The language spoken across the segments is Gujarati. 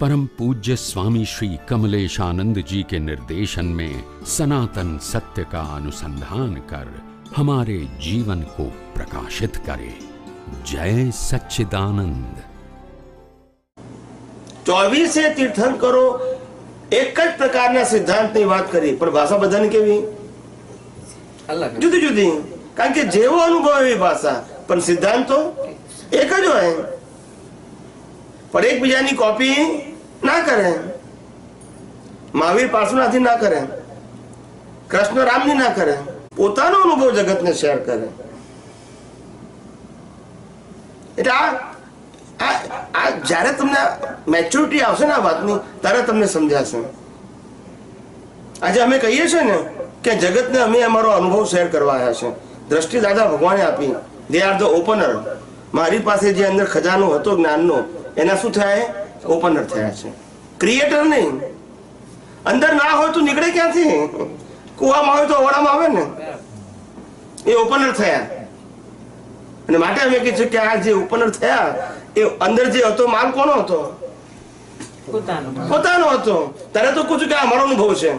परम पूज्य स्वामी श्री कमलेशानंद जी के निर्देशन में सनातन सत्य का अनुसंधान कर हमारे जीवन को प्रकाशित करे जय सच्चिदानंद ચોવીસે તીર્થંકરો એક જ પ્રકારના સિદ્ધાંતની વાત કરી પણ ભાષા બધાની કેવી અલગ જુદી જુદી કારણ કે જેવો અનુભવ એવી ભાષા પણ સિદ્ધાંતો એક જ હોય પણ એકબીજાની કોપી ના કરે. મહાવીર પાર્શ્વનાથની ના કરે. કૃષ્ણ રામની ના કરે. પોતાનો અનુભવ જગતને શેર કરે. એટલે આ આ જ્યારે તમને મેચ્યોરિટી આવશે ને આ વાતની, ત્યારે તમને સમજાશે. આજે અમે કહીએ છીએ ને કે જગતને અમે અમારો અનુભવ શેર કરવા આવ્યા છે. દ્રષ્ટિ દાદા ભગવાને આપી. દે આર ધ ઓપનર મારી પાસે જે અંદર ખજાનો હતો, જ્ઞાનનો, એના શું થયા ઓપનર થયા છે. ક્રિએટર નહીં. અંદર ના હોય તો નીકળે ક્યાંથી? કુવામાં હોય તો અવાડામાં આવે ને? એ ઓપનર થયા. અને માટે અમે છીએ કે આ જે ઓપનર થયા એ અંદર જે હતો માલ કોનો હતો? પોતાનો. પોતાનો હતો. તારે તો કહું કે આ મારો અનુભવ છે.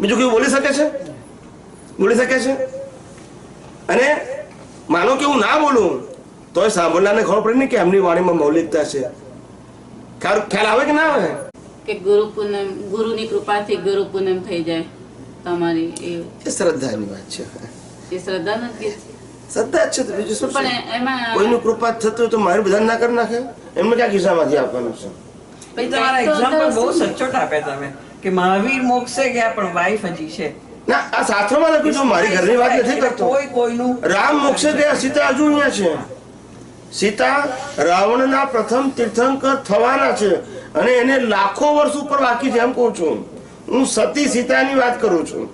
બીજું કોઈ બોલી શકે છે? બોલી શકે છે? અને માનો કે હું ના બોલું તોય સાંભળનારને ખબર પડે ને કે એમની વાણીમાં મૌલિકતા છે. ખ્યાલ ખ્યાલ આવે કે ના આવે? કે ગુરુ પૂનમ ગુરુની કૃપાથી ગુરુ પૂનમ થઈ જાય તમારી એ. શ્રદ્ધાની વાત છે. એ શ્રદ્ધા નથી. શ્રદ્ધા છે તો બીજું શું પણ એમાં કોઈનું કૃપા થતું તો મારે બધા ના કરી નાખે? એમને ક્યાં ખિસ્સામાંથી આપવાનું છે? પછી તમારા એક્ઝામ્પલ બહુ સચોટ આપે તમે કે મહાવીર મોક્ષે ગયા પણ વાઈફ હજી છે. ના આ શાસ્ત્રોમાં લખ્યું છે મારી ઘરની વાત નથી કરતો. કોઈ કોઈનું રામ મોક્ષે ગયા સીતા હજુ અહીંયા છે. સીતા રાવણના પ્રથમ તીર્થંકર થવાના છે અને એને લાખો વર્ષ ઉપર બાકી છે એમ કહું છું. હું સતી સીતાની વાત કરું છું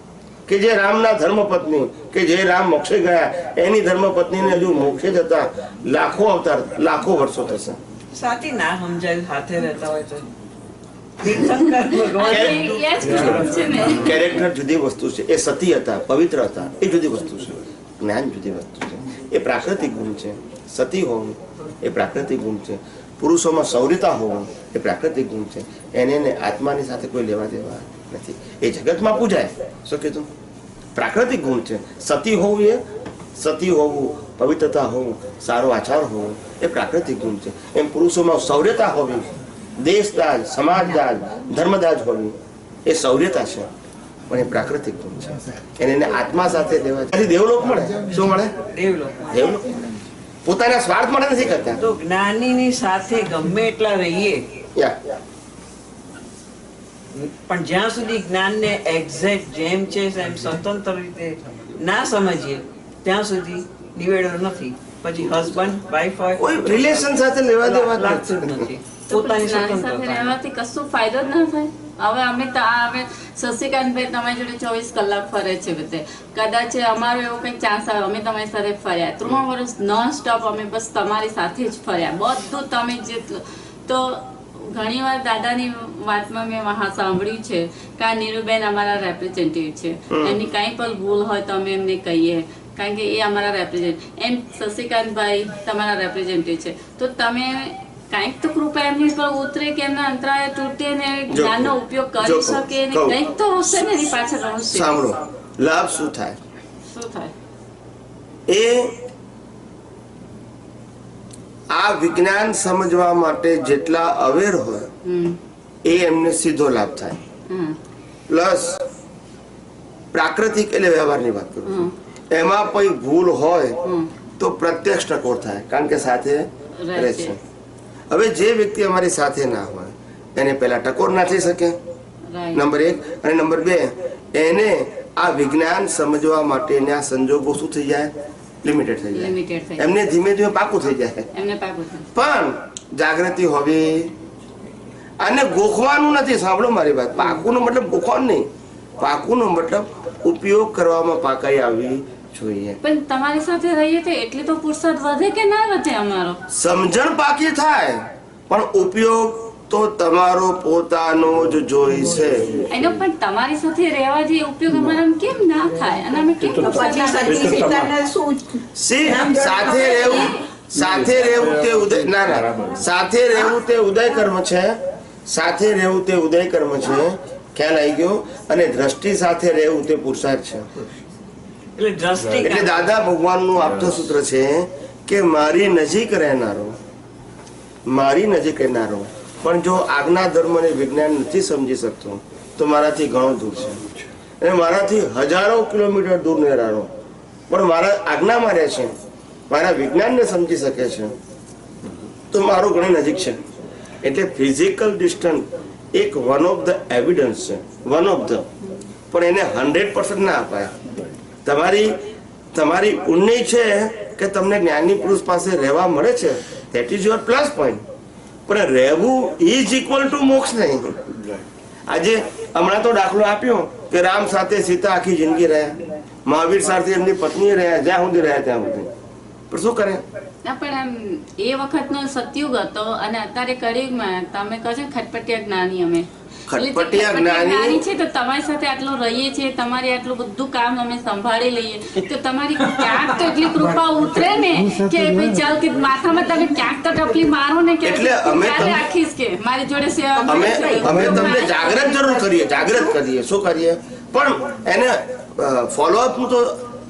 કે જે રામના ધર્મપત્ની કે જે રામ મોક્ષે ગયા એની ધર્મપત્નીને હજુ મોક્ષે જતા લાખો અવતાર લાખો વર્ષો થશે. સાથી ના સમજાય સાથે રહેતા હોય તો. તીર્થંકર ભગવાન. એ એ જ ગુરુ છે ને. કેરેક્ટર જુદી વસ્તુ છે. એ સતી હતા પવિત્ર હતા. એ જુદી વસ્તુ છે. જ્ઞાન જુદી વસ્તુ છે. એ પ્રાકૃતિક ગુણ છે. સતી હોવું એ પ્રાકૃતિક ગુણ છે. પુરુષોમાં સૌર્યતા હોવું એ પ્રાકૃતિક ગુણ છે. એને આત્માની સાથે કોઈ લેવા દેવા નથી. એ જગતમાં પૂજાય. શું કીધું? પ્રાકૃતિક ગુણ છે. સતી હોવું એ સતી હોવું, પવિત્રતા હોવું, સારો આચાર હોવો એ પ્રાકૃતિક ગુણ છે. એમ પુરુષોમાં સૌર્યતા હોવી, દેશદાજ, સમાજદાજ, ધર્મદાજ હોવી એ સૌર્યતા છે. પણ એ પ્રાકૃતિક ગુણ છે. એને એને આત્મા સાથે દેવા ત્યાંથી દેવલોક મળે? શું મળે? દેવલોક દેવલોક? પોતાના સ્વાર્થ માટે નથી કરતા. તો જ્ઞાનીની સાથે ગમે એટલા રહીએ. પણ જ્યાં સુધી જ્ઞાનને એક્ઝેક્ટ જેમ છે એમ સ્વતંત્ર રીતે ના સમજીએ ત્યાં સુધી નિવેડો નથી. પછી હસબન્ડ વાઈફ હોય કોઈ રિલેશન સાથે લેવા દેવા નથી. પોતાની સ્વતંત્રતા. રહેવાથી કશું ફાયદો જ ના થાય? હવે અમે હવે શશિકાંતભાઈ તમારી જોડે ચોવીસ કલાક ફરે છે બધે. કદાચ અમારો એવો કંઈક ચાન્સ આવે અમે તમારી સાથે ફર્યા. ત્રણ વર્ષ નોન સ્ટોપ અમે બસ તમારી સાથે જ ફર્યા. બધું તમે જે તો ઘણીવાર દાદાની વાતમાં મેં વહા સાંભળ્યું છે કે આ નીરુબેન અમારા રેપ્રેઝેન્ટેટિવ છે. એમની કાંઈ પણ ભૂલ હોય તો અમે એમને કહીએ. કારણ કે એ અમારા રેપ્રેઝેન્ટ એમ શશિકાંતભાઈ તમારા રેપ્રેઝેન્ટેટિવ છે. તો તમે કાંઈક તો કૃપા એમની પર ઉતરે કે એમના અંતરાય તૂટે ને જ્ઞાનનો ઉપયોગ કરી શકે ને. કંઈક તો હશે ને એની પાછળ રહસ્ય. સાંભળો લાભ શું થાય? શું થાય? એ આ વિજ્ઞાન સમજવા માટે જેટલા અવેર હોય એ એમને સીધો લાભ થાય. પ્લસ પ્રાકૃતિક એટલે વ્યવહારની વાત કરું એમાં કોઈ ભૂલ હોય તો પ્રત્યક્ષ ટકોર થાય કારણ કે સાથે રહે છે. હવે જે વ્યક્તિ અમારી સાથે ના હોય એને પહેલા ટકોર ના થઈ શકે. નંબર એક અને નંબર બે એને આ વિજ્ઞાન સમજવા માટેના સંજોગો શું થઈ જાય? લિમિટેડ થઈ જાય. એમને ધીમે ધીમે પાકું થઈ જાય. પાકું પણ જાગૃતિ હોવી અને ગોખવાનું નથી. સાંભળો મારી વાત. પાકુનો મતલબ ગોખવાનું નહીં. પાકુનો મતલબ ઉપયોગ કરવામાં પાકાઈ આવવી જોઈએ. પણ તમારી સાથે રહીએ તો એટલી તો પુરસાદ વધે કે ના વધે અમારો? સમજણ પાકી થાય પણ ઉપયોગ તો તમારો પોતાનો જ જોઈશે એનો પણ તમારી સાથે રહેવા જે ઉપયોગ અમારા કેમ ના થાય? અને અમે કેમ પછી સતી સીતાને શું? સી સાથે રહેવું સાથે રહેવું તે ઉદય ના ના. સાથે રહેવું તે ઉદય કર્મ છે. સાથે રહેવું તે ઉદય કર્મ છે. ખ્યાલ આવી ગયો? અને દ્રષ્ટિ સાથે રહેવું તે પુરુષાર્થ છે. એટલે દાદા ભગવાનનું આપતો સૂત્ર છે કે મારી નજીક રહેનારો મારી નજીક રહેનારો પણ જો આજ્ઞા ધર્મ અને વિજ્ઞાન નથી સમજી શકતો તો મારાથી ઘણો દૂર છે. અને મારાથી હજારો કિલોમીટર દૂર રહેનારો પણ મારા આજ્ઞામાં રહે છે મારા વિજ્ઞાનને સમજી શકે છે તો મારું ઘણી નજીક છે. એટલે ફિઝિકલ ડિસ્ટન્સ એક વન ઓફ ધ એવિડન્સ છે વન ઓફ ધ પણ એને હંડ્રેડ પર્સન્ટ ના અપાય. તમારી તમારી ઉન્નઈ છે કે તમને જ્ઞાની પુરુષ પાસે રહેવા મળે છે? That is your plus point પણ રહેવું ઇઝ ઇક્વલ ટુ મોક્ષ નહીં. આજે હમણાં તો દાખલો આપ્યો કે રામ સાથે સીતા આખી જિંદગી રહ્યા. મહાવીર સાથે એમની પત્ની રહ્યા, જ્યાં સુધી રહ્યા ત્યાં સુધી. પણ શું કરે? ના પણ આમ એ વખતનો સતયુગ હતો અને અત્યારે કળિયુગમાં તમે કહો છો ખટપટિયા જ્ઞાની અમે. ખટપટિયા જ્ઞાની- જ્ઞાની છે તો તમારી સાથે આટલું રહીએ છીએ તમારી આટલું બધું કામ અમે સંભાળી લઈએ. તો તમારી ક્યાંક તો એટલી કૃપા ઉતરે ને કે ભાઈ ચાલ કે માથામાં તમે ક્યાંક તો ટપલી મારો ને કે એટલે અમે રાખીશ કે? મારી જોડે સેવા અમે અમે તમને જાગૃત જરૂર કરીએ જાગૃત કરીએ. શું કરીએ? પણ એને ફોલોઅપ તો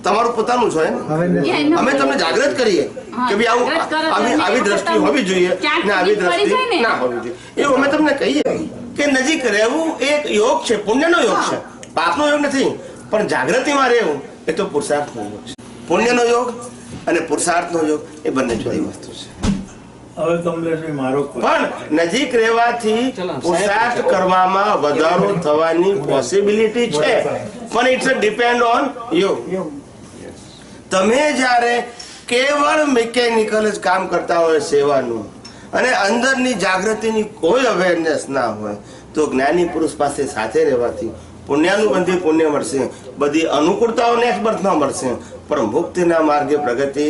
તમારું પોતાનું એનો- અમે તમને જાગૃત કરીએ. કે ભાઈ આવું આવી આવી દ્રષ્ટિ હોવી જોઈએ. ને આવી દ્રષ્ટિ ના? હોવી જોઈએ. એવું અમે તમને કહીએ કે નજીક રહેવું એક યોગ છે પુણ્યનો યોગ છે. પાપનો યોગ નથી. પણ જાગૃતિમાં રહેવું એ તો પુરુષાર્થનો યોગ છે. પુણ્યનો યોગ અને પુરુષાર્થનો યોગ એ બંને જુદી વસ્તુ છે. હવે કમલેશભાઈ મારો પણ નજીક રહેવાથી પુરુષાર્થ કરવામાં વધારો થવાની પોસિબિલિટી છે. પણ ઇટ્સ ડિપેન્ડ ઓન યુ તમે જ્યારે કેવળ મિકેનિકલ જ કામ કરતા હોય સેવાનું. અને અંદરની જાગૃતિની કોઈ અવેરનેસ ના હોય તો જ્ઞાની પુરુષ પાસે સાથે રહેવાથી પુણ્યાનુબંધી પુણ્ય મળશે. બધી અનુકૂળતાઓ નેક્સ્ટ બર્થમાં મળશે પણ મુક્તિના માર્ગે પ્રગતિ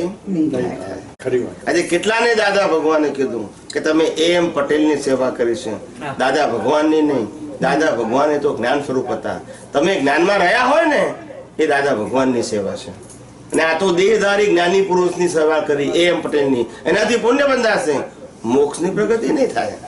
આજે કેટલાને દાદા ભગવાને કીધું કે તમે એ એમ પટેલની સેવા કરી છે. દાદા ભગવાનની નહીં. દાદા ભગવાને તો જ્ઞાન સ્વરૂપ હતા. તમે જ્ઞાનમાં રહ્યા હોય ને એ દાદા ભગવાનની સેવા છે. અને આ તો દેહધારી જ્ઞાની પુરુષની સેવા કરી, એ એમ પટેલની. એનાથી પુણ્ય બંધાશે. મોક્ષની પ્રગતિ નહીં થાય.